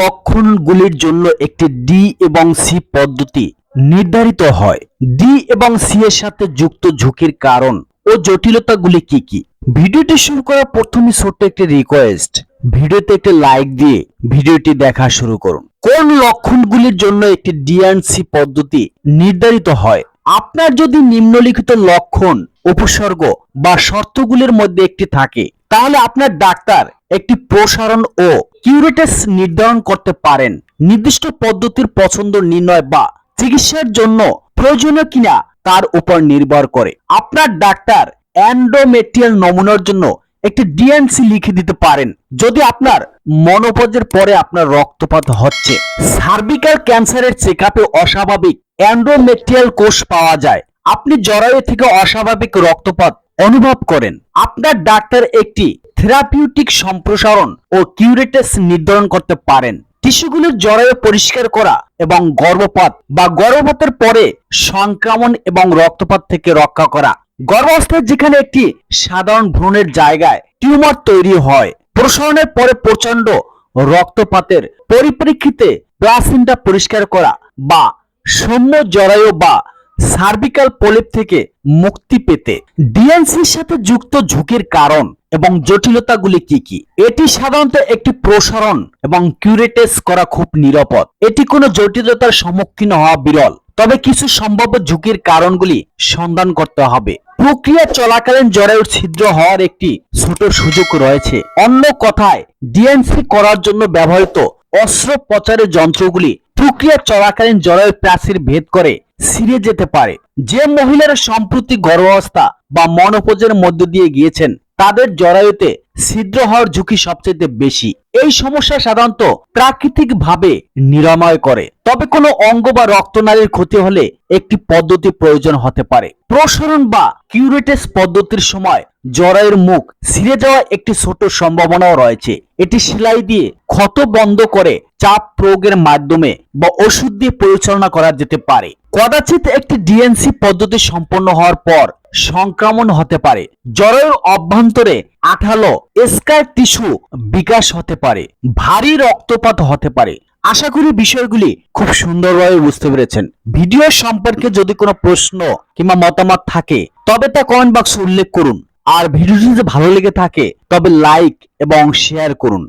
লক্ষণগুলির জন্য একটি ডি এবং সি পদ্ধতি নির্ধারিত হয়? ডি এবং সি এর সাথে যুক্ত ঝুঁকির কারণ ও জটিলতাগুলি কি কি? ভিডিওটি শুরু করার প্রথমে ছোট্ট একটি রিকোয়েস্ট ভিডিওতে একটি লাইক দিয়ে ভিডিওটি দেখা শুরু করুন। কোন লক্ষণগুলির জন্য একটি ডি সি পদ্ধতি নির্ধারিত হয়? আপনার যদি নিম্নলিখিত লক্ষণ, উপসর্গ বা শর্তগুলির মধ্যে একটি থাকে তাহলে আপনার ডাক্তার একটি প্রসারণ ও কিউরেটাস নির্ধারণ করতে পারেন। নির্দিষ্ট পদ্ধতির পছন্দ, নির্ণয় বা চিকিৎসার জন্য প্রয়োজনীয় কিনা তার উপর নির্ভর করে। আপনার ডাক্তার অ্যান্ডোমেট্রিয়াল নমুনার জন্য একটি ডিএনসি লিখে দিতে পারেন। যদি আপনার মনোপজের পরে আপনার রক্তপাত হচ্ছে সার্ভিক্যাল ক্যান্সারের চেকআপে অস্বাভাবিক অ্যান্ডোমেট্রিয়াল কোষ পাওয়া যায়। আপনি জরায়ু থেকে অস্বাভাবিক রক্তপাত অনুভব করেন। আপনার ডাক্তার একটি থেরাপিউটিক সম্প্রসারণ ও কিউরেটাস নির্ধারণ করতে পারেন। টিস্যুগুলোর জরায়ু পরিষ্কার করা এবং গর্ভপাত বা গর্ভপাতের পরে সংক্রমণ এবং রক্তপাত থেকে রক্ষা করা। গর্ভাবস্থায় যেখানে একটি সাধারণ ভ্রূণের জায়গায় টিউমার তৈরি হয়, প্রসারণের পরে প্রচণ্ড রক্তপাতের পরিপ্রেক্ষিতে প্লাসিন্টা পরিষ্কার করা বা সৌম্য জরায়ু বা সার্ভিক্যাল পলিপ থেকে মুক্তি পেতে ডিএনসির সাথে যুক্ত ঝুঁকির কারণ এবং জটিলতাগুলি কি কি? এটি সাধারণত একটি প্রসারণ এবং কিউরেটেস করা খুব নিরাপদ। এটি কোনো জটিলতার সম্মুখীন হওয়া বিরল, তবে কিছু সম্ভাব্য ঝুঁকির কারণগুলি সন্ধান করতে হবে। প্রক্রিয়া চলাকালীন জরায়ুর ছিদ্র হওয়ার একটি ছোট সুযোগ রয়েছে। অন্য কথায়, ডিএনসি করার জন্য ব্যবহৃত অস্ত্রোপচারের যন্ত্রগুলি প্রক্রিয়া চলাকালীন জরায়ুর প্রাচীর ভেদ করে ছিঁড়ে যেতে পারে। যে মহিলারা সম্প্রতি গর্ভাবস্থা বা মনোপোজের মধ্য দিয়ে গিয়েছেন তাদের জরায়ুতে ছিদ্র হওয়ার ঝুঁকি সবচেয়ে বেশি। এই সমস্যা সাধারণত প্রাকৃতিক ভাবে নিরাময় করে। তবে কোনো অঙ্গ বা রক্তনালীর ক্ষতি হলে একটি পদ্ধতি প্রয়োজন হতে পারে। প্রসারণ বা কিউরেটেস পদ্ধতির সময় জরায়ুর মুখ ছিঁড়ে যাওয়া একটি ছোট সম্ভাবনাও রয়েছে। এটি সেলাই দিয়ে ক্ষত বন্ধ করে চাপ প্রয়োগের মাধ্যমে বা ওষুধ দিয়ে পরিচালনা করা যেতে পারে। কদাচিৎ একটি ডিএনসি পদ্ধতি সম্পন্ন হওয়ার পর সংক্রমণ হতে পারে। জরায়ুর অভ্যন্তরে আঠালো স্কার টিস্যু বিকাশ হতে পারে। ভারী রক্তপাত হতে পারে। আশা করি বিষয়গুলি খুব সুন্দরভাবে বুঝতে পেরেছেন। ভিডিও সম্পর্কে যদি কোনো প্রশ্ন কিংবা মতামত থাকে, তবে তা কমেন্ট বক্সে উল্লেখ করুন। আর ভিডিওটি যদি ভালো লেগে থাকে, তবে লাইক এবং শেয়ার করুন।